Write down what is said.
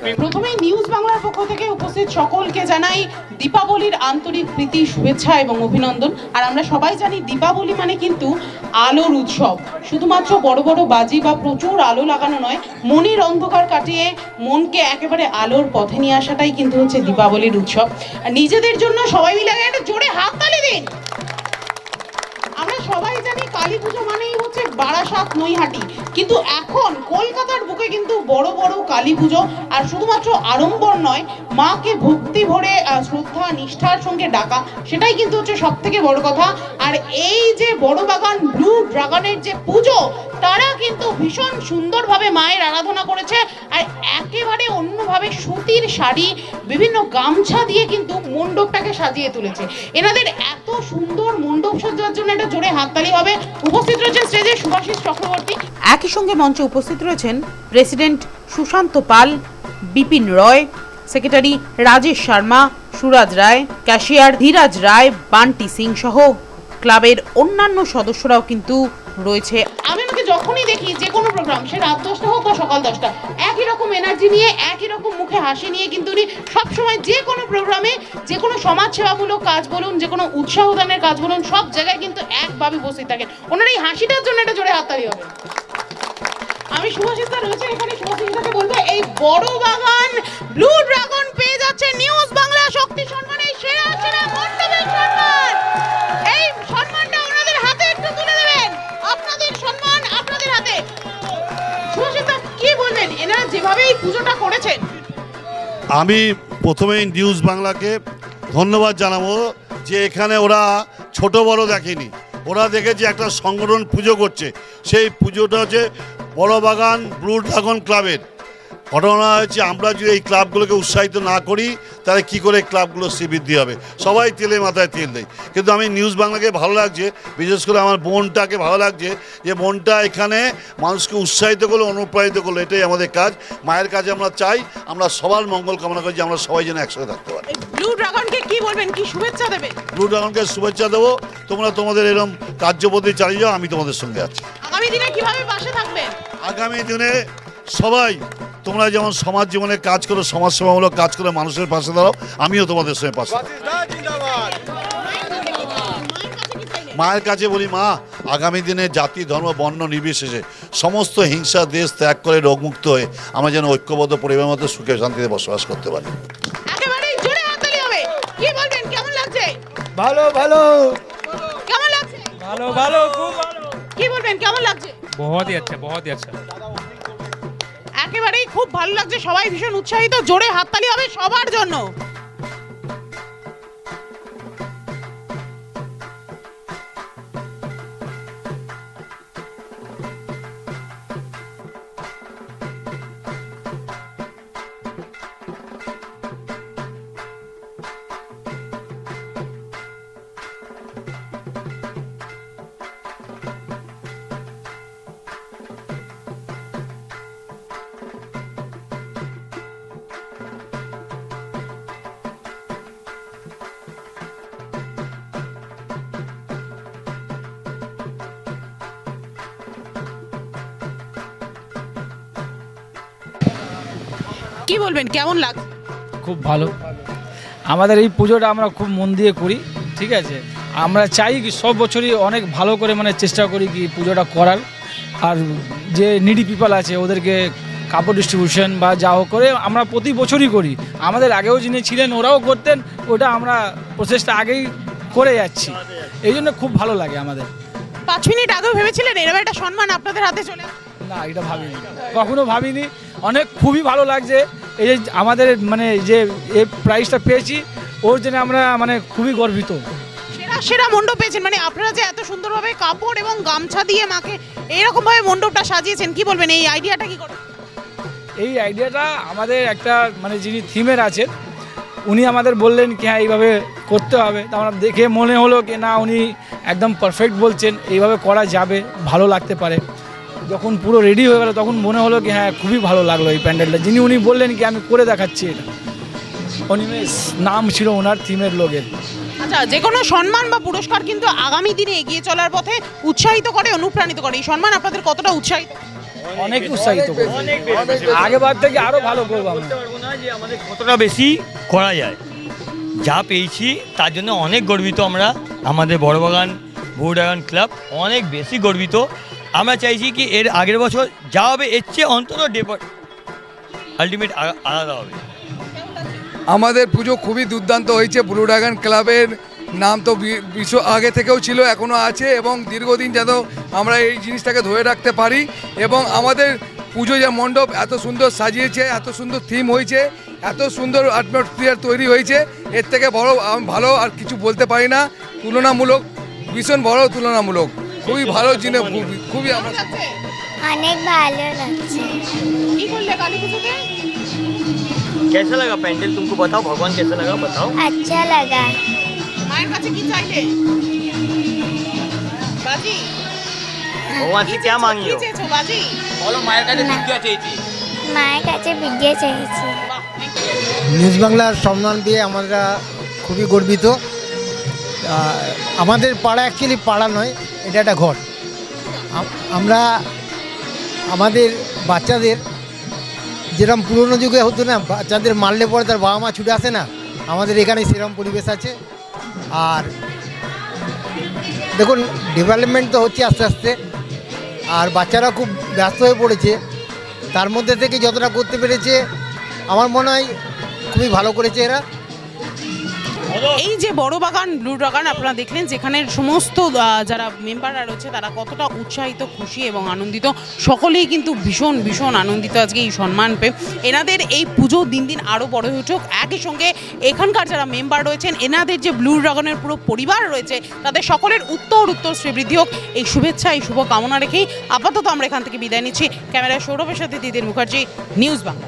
প্রথমে নিউজ বাংলার পক্ষ থেকে উপস্থিত সকলকে জানাই দীপাবলির আন্তরিক প্রীতি, শুভেচ্ছা এবং অভিনন্দন। আর আমরা সবাই জানি দীপাবলি মানে কিন্তু আলোর উৎসব। শুধুমাত্র বড় বড় বাজি বা প্রচুর আলো লাগানো নয়, মনের অন্ধকার কাটিয়ে মনকে একেবারে আলোর পথে নিয়ে আসাটাই কিন্তু হচ্ছে দীপাবলির উৎসব। নিজেদের জন্য সবাই মিলে একটা জোরে হাত তালি দিন। জানি কালী পুজো মানেই হচ্ছে বারাসাত নৈহাটি। কিন্তু এখন কলকাতার বুকে কিন্তু বড় বড় কালী পুজো, আর শুধুমাত্র আড়ম্বর নয়, মাকে ভক্তি ভরে শ্রদ্ধা, নিষ্ঠার সঙ্গে ডাকা, সেটাই কিন্তু হচ্ছে সব থেকে বড় কথা। আর এই যে বড় বাগান ব্লু ড্রাগনের যে পুজো তারা কিন্তু ভীষণ সুন্দরভাবে মায়ের আরাধনা করেছে আর একেবারে অন্যভাবে সুতির শাড়ি বিভিন্ন গামছা দিয়ে কিন্তু মণ্ডপটাকে সাজিয়ে তুলেছে। এনাদের এত সুন্দর মণ্ডপ সজ্জার জন্য একটা জোরে হাততালি হবে। উপস্থিত রয়েছেন স্টেজে সুভাষিস চক্রবর্তী। একই সঙ্গে মঞ্চে উপস্থিত রয়েছেন president Sushanta Pal Bipin Roy secretary Rajesh Sharma Suraj Roy cashier Dhiraj Roy Bunty Singh সহ ক্লাবের অন্যান্য সদস্যরাও কিন্তু রয়েছে। আমি যখনই দেখি যে কোনো প্রোগ্রাম সে রাত দশটা হোক বা সকাল দশটা, একই রকম এনার্জি নিয়ে, একই রকম মুখে হাসি নিয়ে কিন্তু উনি সবসময় যে কোনো প্রোগ্রামে যে কোনো সমাজসেবামূলক কাজ বলুন, যে কোনো উৎসাহ দানের কাজ বলুন, সব জায়গায় কিন্তু একভাবে উপস্থিত থাকেন। ওনার এই হাসিটার জন্য একটা জোরে হাততালি হবে। আমি শুভাশিসদা রয়েছে এখানে শুভাশিসদাকে বলব, এই বড় বাগান ব্লু ড্রাগন পেয়ে যাচ্ছে নিউজ বাংলা শক্তি সম্মানের সেরা সেরা পুজোটা করেছেন? আমি প্রথমেই নিউজ বাংলাকে ধন্যবাদ জানাব যে এখানে ওরা ছোট বড় দেখেনি। ওরা দেখেছে একটা সংগঠন পুজো করছে। সেই পুজোটা হচ্ছে বড় বাগান ব্লু ড্রাগন ক্লাবের। ঘটনা হচ্ছে আমরা যদি এই ক্লাবগুলোকে উৎসাহিত না করি তাহলে কি করে ক্লাবগুলো শ্রীবৃদ্ধি হবে? সবাই তেলে মাথায় তেল দেয় কিন্তু আমি নিউজ বাংলাকে ভালো লাগছে বিশেষ করে আমার বোনটাকে ভালো লাগছে যে বোনটা এখানে মানুষকে উৎসাহিত করল অনুপ্রাণিত করল এটাই আমাদের কাজ। মায়ের কাছে আমরা চাই আমরা সবার মঙ্গল কামনা করি যে আমরা সবাই যেন একসাথে থাকতে পারি। ব্লু ড্রাগনকে কি বলবেন? কি শুভেচ্ছা দেবেন ব্লু ড্রাগনকে শুভেচ্ছা দেবো। তোমরা তোমাদের এরকম কার্যপদ্ধতি চালিয়ে যাও আমি তোমাদের সঙ্গে আছি। আগামী দিনে কীভাবে পাশে থাকবেন আগামী দিনে সবাই তোমরা যেমন সমাজ জীবনে কাজ করো সমাজসেবামূলক কাজ করে মানুষের পাশে দাঁড়াও আমিও তোমাদের সঙ্গে পাশে দাঁড়াবো। মায়ের কাছে বলি মা আগামী দিনে জাতি ধর্ম বর্ণ নির্বিশেষে সমস্ত হিংসা দেশ ত্যাগ করে রোগমুক্ত হয়ে আমরা যেন ঐক্যবদ্ধ পরিবারের মধ্যে সুখে শান্তিতে বসবাস করতে পারি একেবারেই জোরে হাততালি হবে কি বলবেন কেমন লাগছে ভালো ভালো কেমন লাগছে ভালো ভালো খুব ভালো কি বলবেন কেমন লাগছে बहुत ही अच्छा बहुत ही अच्छा একেবারেই খুব ভালো লাগছে সবাই ভীষণ উৎসাহিত জোরে হাততালি হবে সবার জন্য। কি বলবেন কেমন লাগ খুব ভালো। আমাদের এই পুজোটা আমরা খুব মন দিয়ে করি ঠিক আছে? আমরা চাই কি সব বছরই অনেক ভালো করে মানে চেষ্টা করি কি পুজোটা করার। আর যে নিডি পিপল আছে ওদেরকে কাপড় ডিস্ট্রিবিউশন বা যা হোক করে আমরা প্রতি বছরই করি। আমাদের আগেও যিনি ছিলেন ওরাও করতেন ওটা আমরা প্রসেসটা আগেই করে যাচ্ছি। এই জন্য খুব ভালো লাগে আমাদের। পাঁচ মিনিট আগেও ভেবেছিলেন এরকম একটা সম্মান আপনাদের হাতে চলে না এটা ভাবিনি। কখনো ভাবিনি। অনেক খুবই ভালো লাগছে। এই যে আমাদের মানে যে এই প্রাইজটা পেয়েছি ওর জন্য আমরা মানে খুবই গর্বিত। সেরা সেরা মণ্ডপ পেয়েছেন। মানে আপনারা যে এত সুন্দরভাবে কাপড় এবং গামছা দিয়ে মাকে এইরকম ভাবে মণ্ডপটা সাজিয়েছেন কি বলবেন? এই আইডিয়াটা কি করে? এই আইডিয়াটা আমাদের একটা মানে যিনি থিমের আছেন উনি আমাদের বললেন কি হ্যাঁ এইভাবে করতে হবে। তা আমরা দেখে মনে হলো কি না উনি একদম পারফেক্ট বলছেন। এইভাবে করা যাবে ভালো লাগতে পারে। যখন পুরো রেডি হয়ে গেল তখন মনে হলো কি হ্যাঁ খুবই ভালো লাগল এই প্যান্ডেলটা। যিনি উনি বললেন কি আমি করে দেখাচ্ছি এটা। অনিমেষ নাম ছিল ওনার থিমের লোকের। আচ্ছা যে কোনো সম্মান বা পুরস্কার কিন্তু আগামী দিনে এগিয়ে চলার পথে উৎসাহিত করে অনুপ্রাণিত করে। এই সম্মান আপনাদের কতটা উৎসাহিত? অনেক উৎসাহিত করব। আগেবার থেকে আরও ভালো করব আমরা। বলতে পারব না যে আমাদের কতটা বেশি করা যায়। যা পেয়েছি তার জন্য অনেক গর্বিত আমরা। আমাদের বড়বাগান বউডাগান ক্লাব অনেক বেশি গর্বিত। আমরা চাইছি কি এর আগের বছর যা হবে, এর চেয়ে অন্তত ডেপার আলটিমেট আলাদা হবে। আমাদের পুজো খুবই দুর্দান্ত হয়েছে। ব্লু ড্রাগন ক্লাবের নাম তো বিশ্ব আগে থেকেও ছিল এখনও আছে এবং দীর্ঘদিন যেন আমরা এই জিনিসটাকে ধরে রাখতে পারি এবং আমাদের পুজো যে মণ্ডপ এত সুন্দর সাজিয়েছে, এত সুন্দর থিম হয়েছে, এত সুন্দর অ্যাটমসফিয়ার তৈরি হয়েছে, এর থেকে বড় ভালো আর কিছু বলতে পারি না। তুলনামূলক, ভীষণ বড় তুলনামূলক। খুবই ভালো জিনিস খুবই খুবই আমরা যাচ্ছে? অনেক ভালো লাগছে কি করলে কালী পুজোতে कैसा लगा पैंडल तुमको बताओ भगवान कैसा लगा बताओ আচ্ছা লাগা মায়ের কাছে কি চাইলে বাজি भगवान से क्या मांगी কি हो চেয়েছো বাজি মায়ের কাছে বিদ্যে চেয়েছি বাহ thank you. নিউজ বাংলার সম্মান দিয়ে আমরা খুবই গর্বিত আহ, আমাদের পাড়া অ্যাকচুয়ালি পাড়া নয়, এটা একটা ঘর। আমরা আমাদের বাচ্চাদের যেরকম পুরনো যুগে হতো না, বাচ্চাদের মারলে পরে তার বাবা মা ছুটে আসে না, আমাদের এখানে সেরকম পরিবেশ আছে। আর দেখুন ডেভেলপমেন্ট তো হচ্ছে আস্তে আস্তে, আর বাচ্চারা খুব ব্যস্ত হয়ে পড়েছে। তার মধ্যে থেকে যতটা করতে পেরেছে, আমার মনে হয় খুবই ভালো করেছে এরা। এই যে বড় বাগান ব্লু বাগান আপনারা দেখলেন, যেখানে সমস্ত যারা মেম্বাররা রয়েছে, তারা কতটা উৎসাহিত, খুশি এবং আনন্দিত। সকলেই কিন্তু ভীষণ ভীষণ আনন্দিত আজকে এই সম্মান পেয়ে। এনাদের এই পুজো দিন দিন আরও বড় হয়ে উঠুক। একই সঙ্গে এখানকার যারা মেম্বার রয়েছেন, এনাদের যে ব্লু ড্রাগনের পুরো পরিবার রয়েছে, তাদের সকলের উত্তর উত্তর শ্রীবৃদ্ধি হোক। এই শুভেচ্ছা, এই শুভ কামনা রেখেই আপাতত আমরা এখান থেকে বিদায় নিচ্ছি। ক্যামেরায় সৌরভের সাথে দিদির মুখার্জি, নিউজ বাংলা।